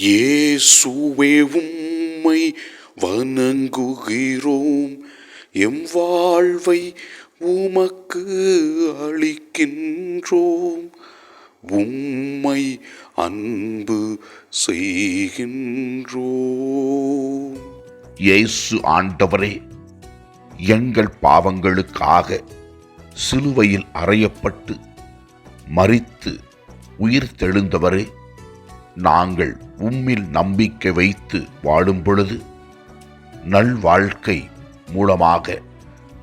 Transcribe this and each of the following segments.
இயேசுவே உம்மை வணங்குகிறோம். எம் வாழ்வை உமக்கு அளிக்கின்றோம். உம்மை அன்பு செய்கின்றோம். இயேசு ஆண்டவரே எங்கள் பாவங்களுக்காக சிலுவையில் அறையப்பட்டு மறித்து உயிர் தெழுந்தவரே நாங்கள் உம்மில் நம்பிக்கை வைத்து வாழும் பொழுது நல்வாழ்க்கை மூலமாக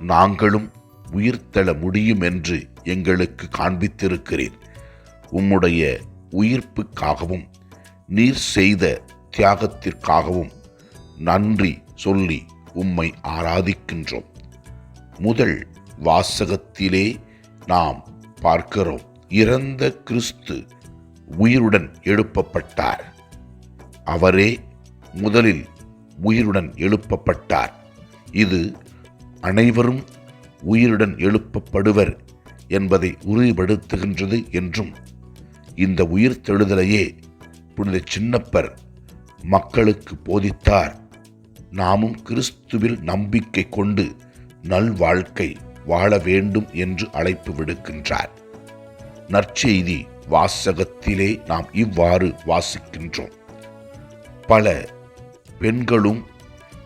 நாங்களும் உயிர்த்தெழ முடியும் என்று எங்களுக்கு காண்பித்திருக்கிறேன் உம்முடைய உயிர்ப்புக்காகவும் நீர் செய்த தியாகத்திற்காகவும் நன்றி சொல்லி உம்மை ஆராதிக்கின்றோம். முதல் வாசகத்திலே நாம் பார்க்கிறோம். இறந்த கிறிஸ்து உயிருடன் எழுப்பப்பட்டார். அவரே முதலில் உயிருடன் எழுப்பப்பட்டார். இது அனைவரும் உயிருடன் எழுப்பப்படுவர் என்பதை உறுதிப்படுத்துகின்றது என்றும் இந்த உயிர் தெழுதலையே புனித சின்னப்பர் மக்களுக்கு போதித்தார். நாமும் கிறிஸ்துவில் நம்பிக்கை கொண்டு நல்வாழ்க்கை வாழ வேண்டும் என்று அழைப்பு விடுக்கின்றார். நற்செய்தி வாசகத்திலே நாம் இவ்வாறு வாசிக்கின்றோம். பல பெண்களும்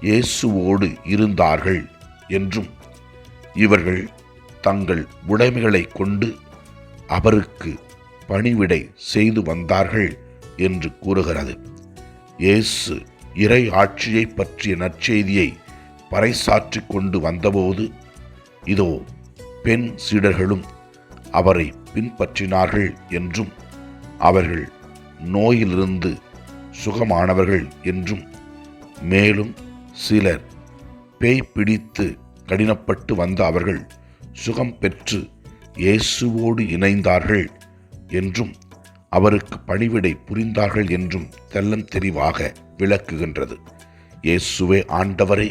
இயேசுவோடு இருந்தார்கள் என்றும் இவர்கள் தங்கள் உடைமைகளை கொண்டு அவருக்கு பணிவிடை செய்து வந்தார்கள் என்று கூறுகிறது. இயேசு இறை ஆட்சியை பற்றிய நற்செய்தியை பறைசாற்றி கொண்டு வந்தபோது இதோ பெண் சீடர்களும் அவரை பின்பற்றினார்கள் என்றும் அவர்கள் நோயிலிருந்து சுகமானவர்கள் என்றும். மேலும் சிலர் பேய் பிடித்து கடினப்பட்டு வந்த அவர்கள் சுகம் பெற்று இயேசுவோடு இணைந்தார்கள் என்றும் அவருக்கு பணிவிடை புரிந்தார்கள் என்றும் தெல்லம் தெளிவாக விளக்குகின்றது. இயேசுவே ஆண்டவரே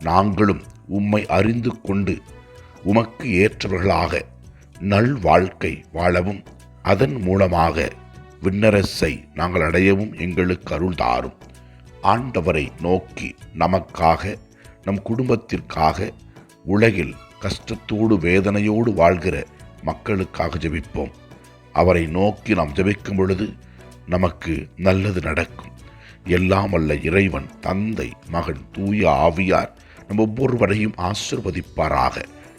நாங்களும் உம்மை அறிந்து கொண்டு உமக்கு ஏற்றவர்களாக நல் வாழ்க்கை வாழவும் அதன் மூலமாக விண்ணரசை நாங்கள் அடையவும் எங்களுக்கு அருள் தாரும். ஆண்டவரை நோக்கி நமக்காக நம் குடும்பத்திற்காக உலகில் கஷ்டத்தோடு வேதனையோடு வாழ்கிற மக்களுக்காக ஜெபிப்போம். அவரை நோக்கி நாம் ஜெபிக்கும் பொழுது நமக்கு நல்லது நடக்கும். எல்லாம் அல்ல இறைவன் தந்தை மகன் தூய ஆவியார் நம் ஒவ்வொருவரையும் ஆசிர்வதிப்பாராக.